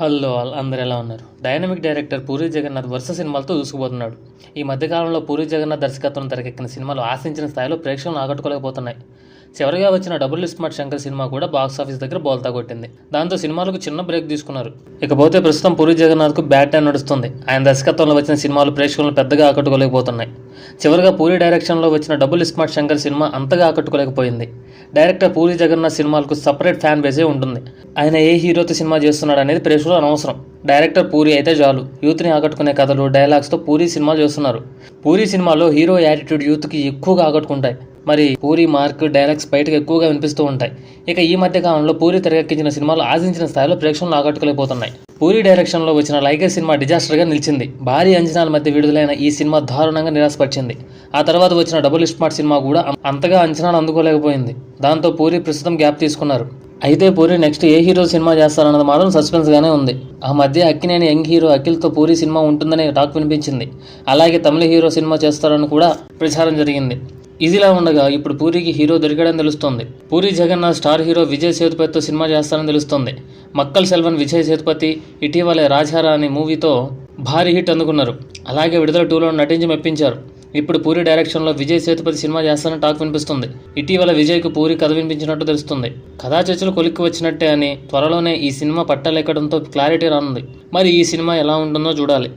Hello అందరు ఎలా ఉన్నారు? డైనమిక్ డైరెక్టర్ పూరి జగన్నాథ్ వరుస సినిమాలతో దూసుకుపోతున్నాడు. ఈ మధ్యకాలంలో పూరి జగన్నాథ్ దర్శకత్వం తెరకెక్కిన సినిమాలు ఆశించిన స్థాయిలో ప్రేక్షకులను ఆకట్టుకోలేకపోతున్నాయి. చివరిగా వచ్చిన డబుల్ స్మార్ట్ శంకర్ సినిమా కూడా బాక్స్ ఆఫీస్ దగ్గర బోల్తా కొట్టింది. దాంతో సినిమాలకు చిన్న బ్రేక్ తీసుకున్నారు. ఇకపోతే ప్రస్తుతం పూరి జగన్నాథ్కు బ్యాట్ టైం నడుస్తుంది. ఆయన దర్శకత్వంలో వచ్చిన సినిమాలు ప్రేక్షకులను పెద్దగా ఆకట్టుకోలేకపోతున్నాయి. చివరిగా పూరి డైరెక్షన్లో వచ్చిన డబుల్ స్మార్ట్ శంకర్ సినిమా అంతగా ఆకట్టుకోలేకపోయింది. డైరెక్టర్ పూరి జగన్నాథ్ సినిమాలకు సపరేట్ ఫ్యాన్ బేసే ఉంటుంది. ఆయన ఏ హీరోతో సినిమా చేస్తున్నాడు అనేది ప్రేక్షకులు అనవసరం. డైరెక్టర్ పూరి అయితే చాలు. యూత్ని ఆకట్టుకునే కథలు డైలాగ్స్తో పూరి సినిమాలు చేస్తున్నారు. పూరి సినిమాలో హీరో యాటిట్యూడ్ యూత్కి ఎక్కువగా ఆకట్టుకుంటాయి. మరి పూరి మార్క్ డైలాగ్స్ బయటకు ఎక్కువగా వినిపిస్తూ ఉంటాయి. ఇక ఈ మధ్య కాలంలో పూరి తెరకెక్కించిన సినిమాలు ఆశించిన స్థాయిలో ప్రేక్షకులను ఆకట్టుకోలేకపోతున్నాయి. పూరి డైరెక్షన్లో వచ్చిన లైగర్ సినిమా డిజాస్టర్గా నిలిచింది. భారీ అంచనాల మధ్య విడుదలైన ఈ సినిమా దారుణంగా నిరాశపరిచింది. ఆ తర్వాత వచ్చిన డబుల్ స్మార్ట్ సినిమా కూడా అంతగా అంచనాలు అందుకోలేకపోయింది. దాంతో పూరి ప్రస్తుతం గ్యాప్ తీసుకున్నారు. అయితే పూరి నెక్స్ట్ ఏ హీరో సినిమా చేస్తారన్నది మాత్రం సస్పెన్స్గానే ఉంది. ఆ మధ్య అక్కినేని యంగ్ హీరో అఖిల్తో పూరి సినిమా ఉంటుందనే టాక్ వినిపించింది. అలాగే తమిళ హీరో సినిమా చేస్తారని కూడా ప్రచారం జరిగింది. ఇదిలా ఉండగా ఇప్పుడు పూరికి హీరో దొరికాడని తెలుస్తోంది. పూరి జగన్నాథ్ స్టార్ హీరో విజయ్ సేతుపతితో సినిమా చేస్తారని తెలుస్తోంది. మక్కల్ సెల్వన్ విజయ్ సేతుపతి ఇటీవలే రాజారా అనే మూవీతో భారీ హిట్ అందుకున్నారు. అలాగే విడుదల టూలో నటించి మెప్పించారు. ఇప్పుడు పూరి డైరెక్షన్లో విజయ్ సేతుపతి సినిమా చేస్తానని టాక్ వినిపిస్తుంది. ఇటీవల విజయ్కు పూరి కథ వినిపించినట్టు తెలుస్తుంది. కథా చర్చలు కొలిక్కి వచ్చినట్టే అని త్వరలోనే ఈ సినిమా పట్టాలెక్కడంతో క్లారిటీ రానుంది. మరి ఈ సినిమా ఎలా ఉంటుందో చూడాలి.